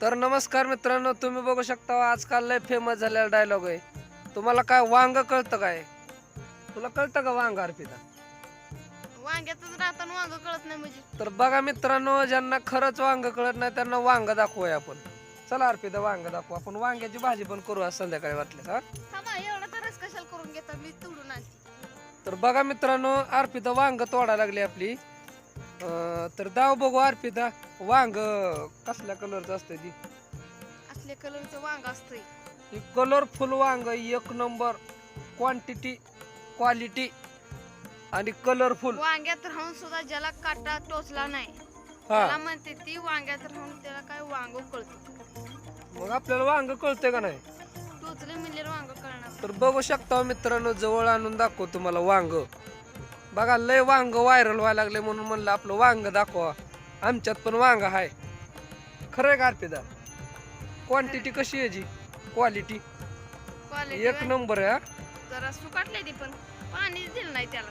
तर नमस्कार मित्रांनो तुम्ही बघू शकता आजकाल लय फेमस झालेला डायलॉग आहे. तुम्हाला काय वांग कळतं काय? तुला कळतं का वांग अर्पिता? वांग्यातच राहताना वांग कळत नाही म्हणजे. तर बघा मित्रांनो ज्यांना खरंच वांग कळत नाही त्यांना वांग दाखवूया आपण. चला अर्पिता वांग दाखवू. आपण वांग्याची भाजी पण करू आज संध्याकाळी वाटल्यास हा? थांबा एवढा तरच कशाला करून घेता? मी तुडून आणते. तर बघा मित्रांनो अर्पिता वांग तोडा लागली आपली. अं, तर दाव बघू अर्पिता. वांग कसल्या कलरचं असतं ती? असले कलरचं वांग असतंय. ही कलरफुल वांग एक नंबर क्वांटिटी क्वालिटी आणि कलरफुल वांग्यात राहून सुद्धा ज्याला काटा टोचला नाही हा. त्याला म्हणते ती वांग्यात राहून त्याला काय वांग कळत. मग आपल्याला वांग कळतंय का नाही? टोचले म्हणजे वांग कळणार. तर बघू शकता मित्रांनो जवळ आणून दाखव तुम्हाला वांग. बघा लय वांग व्हायरल व्हायला लागले म्हणून म्हणलं आपलं वांग दाखवा. आमच्यात पण वांग आहे खरंय का अर्पिता? क्वांटिटी कशी आहे जी? क्वालिटी क्वालिटी एक नंबर आहे हा. जरा सुकाटले ती पण. पाणी दिलं नाही त्याला.